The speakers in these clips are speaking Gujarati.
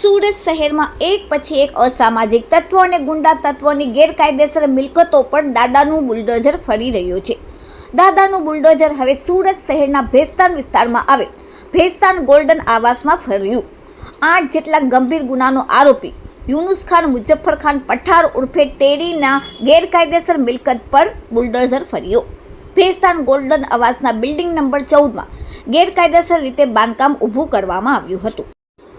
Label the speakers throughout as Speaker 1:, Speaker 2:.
Speaker 1: સુરત શહેરમાં એક પછી એક અસામાજિક તત્વો અને ગુંડા તત્વોની ગેરકાયદેસર મિલકતો પર દાદાનું બુલડોઝર ફરી રહ્યું છે. દાદાનું બુલડોઝર હવે સુરત શહેરના ભેસ્તાન વિસ્તારમાં આવેલ ભેસ્તાન ગોલ્ડન આવાસમાં ફર્યું. આઠ જેટલા ગંભીર ગુનાનો આરોપી યુનુસ ખાન મુજફ્ફર ખાન પઠાર ઉર્ફે ટેરીના ગેરકાયદેસર મિલકત પર બુલડોઝર ફર્યો. ભેસ્તાન ગોલ્ડન આવાસના બિલ્ડિંગ નંબર ચૌદમાં ગેરકાયદેસર રીતે બાંધકામ ઊભું કરવામાં આવ્યું હતું.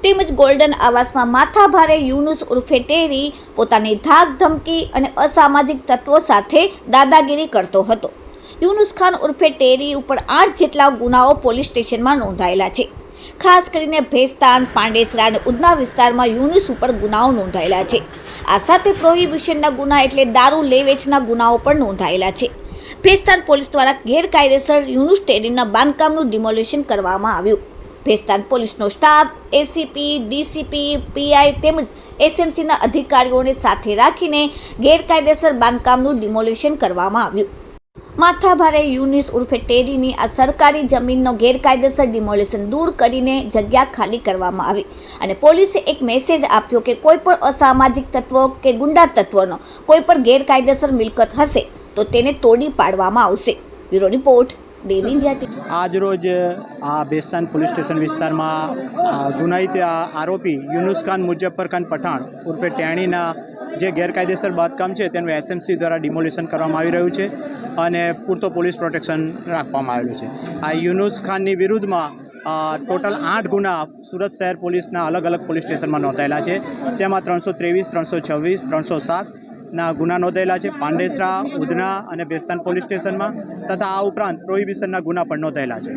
Speaker 1: તેમજ ગોલ્ડન આવાસમાં માથાભારે યુનુસ ઉર્ફે ટેરી પોતાની ધાક ધમકી અને અસામાજિક તત્વો સાથે દાદાગીરી કરતો હતો. યુનુસ ખાન ઉર્ફે ટેરી ઉપર આઠ જેટલા ગુનાઓ પોલીસ સ્ટેશનમાં નોંધાયેલા છે. ખાસ કરીને ભેસ્તાન, પાંડેસરા અને ઉધના વિસ્તારમાં યુનુસ ઉપર ગુનાઓ નોંધાયેલા છે. આ સાથે પ્રોહિબિશનના ગુના એટલે દારૂ લે વેચના ગુનાઓ પણ નોંધાયેલા છે. ભેસ્તાન પોલીસ દ્વારા ગેરકાયદેસર યુનુસ ટેરીના બાંધકામનું ડિમોલિશન કરવામાં આવ્યું. ભેસ્તાન પોલીસનો સ્ટાફ એસીપી ડીસીપી પીઆઈ તેમજ એસએમસીના અધિકારીઓને સાથે રાખીને ગેરકાયદેસર બાંધકામનું ડિમોલિશન કરવામાં આવ્યું. માથાભારે યુનિસ ઉર્ફે ટેરીની આ સરકારી જમીનનો ગેરકાયદેસર ડિમોલિશન દૂર કરીને જગ્યા ખાલી કરવામાં આવી અને પોલીસે એક મેસેજ આપ્યો કે કોઈ પણ અસામાજિક તત્વો કે ગુંડા તત્વનો કોઈ પણ ગેરકાયદેસર મિલકત હશે. તો તેને તોડી પાડવામાં આવશે. બ્યુરો રિપોર્ટ ડેલી ઇન્ડિયા
Speaker 2: આજરોજ આ બેસ્તાન પોલીસ સ્ટેશન વિસ્તારમાં ગુનાહિત આરોપી યુનુસ ખાન ખાન પઠાણ ઉર્ફે ટેણીના જે ગેરકાયદેસર બાંધકામ છે તેનું એસએમસી દ્વારા ડિમોલિશન કરવામાં આવી રહ્યું છે અને પૂરતો પોલીસ પ્રોટેક્શન રાખવામાં આવેલું છે. આ યુનુસ ખાનની વિરુદ્ધમાં ટોટલ આઠ ગુના સુરત શહેર પોલીસના અલગ અલગ પોલીસ સ્ટેશનમાં નોંધાયેલા છે. જેમાં ત્રણસો ત્રેવીસ, ત્રણસો છવ્વીસ, ત્રણસો સાત ના ગુના નોંધાયેલા છે. પાંડેસરા, ઉધના અને બેસ્તાન પોલીસ સ્ટેશનમાં તથા આ ઉપરાંત પ્રોહિબિશનના ગુના પણ નોંધાયેલા છે.